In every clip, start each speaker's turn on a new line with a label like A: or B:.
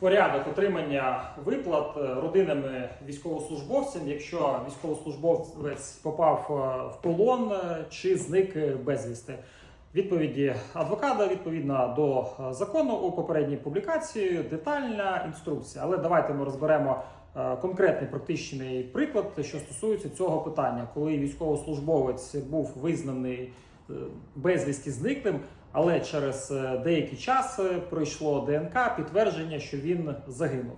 A: порядок отримання виплат е, родинами військовослужбовцям, якщо військовослужбовець попав е, в полон е, чи зник безвісти. Відповіді адвоката відповідно до закону у попередній публікації, детальна інструкція. Але давайте ми розберемо конкретний практичний приклад, що стосується цього питання, коли військовослужбовець був визнаний безвісті зниклим, але через е, деякий час е, пройшло ДНК підтвердження, що він загинув.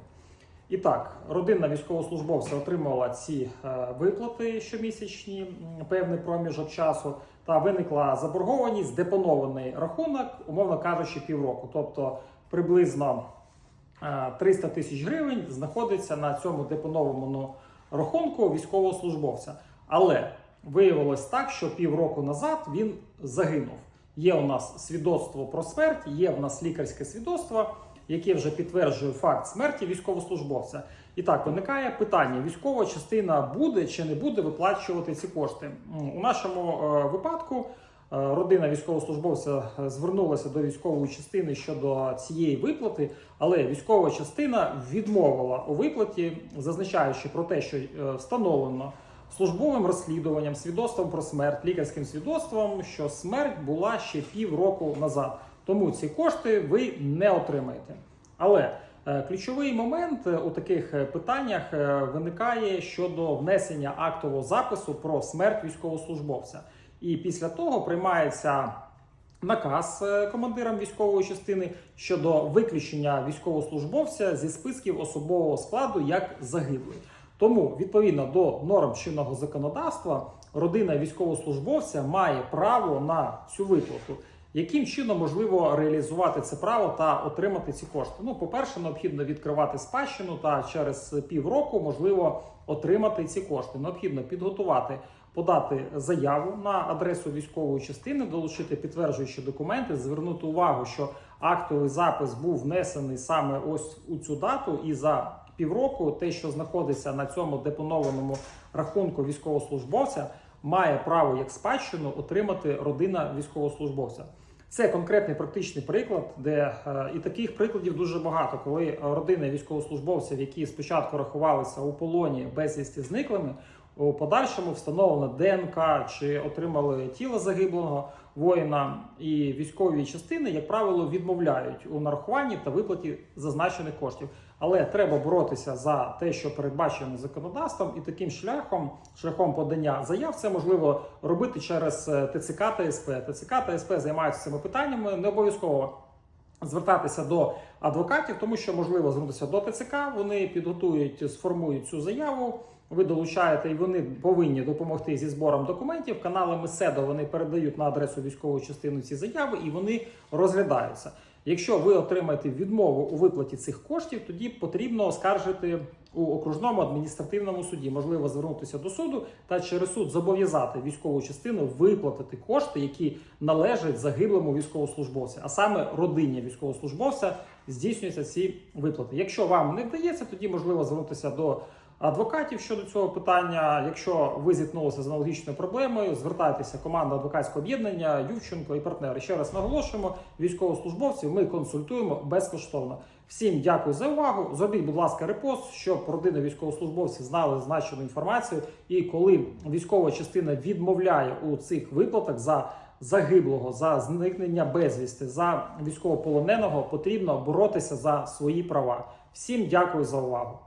A: І так, родина військовослужбовця отримала ці е, виплати щомісячні, певний проміжок часу, та виникла заборгованість, депонований рахунок, умовно кажучи, півроку. Тобто приблизно е, 300 тисяч гривень знаходиться на цьому депонованому рахунку військовослужбовця. Але виявилось так, що півроку назад він загинув. Є у нас свідоцтво про смерть, є в нас лікарське свідоцтво, яке вже підтверджує факт смерті військовослужбовця. І так виникає питання: військова частина буде чи не буде виплачувати ці кошти? У нашому е, випадку е, родина військовослужбовця е, звернулася до військової частини щодо цієї виплати, але військова частина відмовила у виплаті, зазначаючи про те, що встановлено службовим розслідуванням, свідоцтвом про смерть, лікарським свідоцтвом, що смерть була ще півроку назад. Тому ці кошти ви не отримаєте. Але е, ключовий момент е, у таких е, питаннях виникає щодо внесення актового запису про смерть військовослужбовця. І після того приймається наказ командирам військової частини щодо виключення військовослужбовця зі списків особового складу як загиблий. Тому, відповідно до норм чинного законодавства, родина військовослужбовця має право на цю виплату. Яким чином можливо реалізувати це право та отримати ці кошти? Ну, по-перше, необхідно відкривати спадщину та через півроку можливо отримати ці кошти. Необхідно підготувати, подати заяву на адресу військової частини, долучити підтверджуючі документи, звернути увагу, що актовий запис був внесений саме ось у цю дату, і за півроку те, що знаходиться на цьому депонованому рахунку військовослужбовця, має право як спадщину отримати родина військовослужбовця. Це конкретний практичний приклад, де е, і таких прикладів дуже багато, коли родини військовослужбовців, які спочатку рахувалися у полоні безвісті зниклими, у подальшому встановлено ДНК чи отримали тіло загиблого воїна, і військові частини, як правило, відмовляють у нарахуванні та виплаті зазначених коштів. Але треба боротися за те, що передбачено законодавством, і таким шляхом, шляхом подання заяв, це можливо робити через е, ТЦК та СП. ТЦК та СП займаються цими питаннями. Не обов'язково звертатися до адвокатів, тому що можливо звернутися до ТЦК. Вони підготують, сформують цю заяву. Ви долучаєте, і вони повинні допомогти зі збором документів. Каналами СЕДО вони передають на адресу військової частини ці заяви, і вони розглядаються. Якщо ви отримаєте відмову у виплаті цих коштів, тоді потрібно оскаржити у окружному адміністративному суді. Можливо, звернутися до суду та через суд зобов'язати військову частину виплатити кошти, які належать загиблому військовослужбовцю, а саме родині військовослужбовця здійснюються ці виплати. Якщо вам не вдається, тоді можливо звернутися до адвокатів щодо цього питання. Якщо ви зіткнулися з аналогічною проблемою, звертайтеся команда адвокатського об'єднання Ювченко і партнери. Ще раз наголошуємо, військовослужбовців ми консультуємо безкоштовно. Всім дякую за увагу. Зробіть, будь ласка, репост, щоб родини військовослужбовців знали значену інформацію. І коли військова частина відмовляє у цих виплатах за загиблого, за зникнення безвісти, за військовополоненого, потрібно боротися за свої права. Всім дякую за увагу.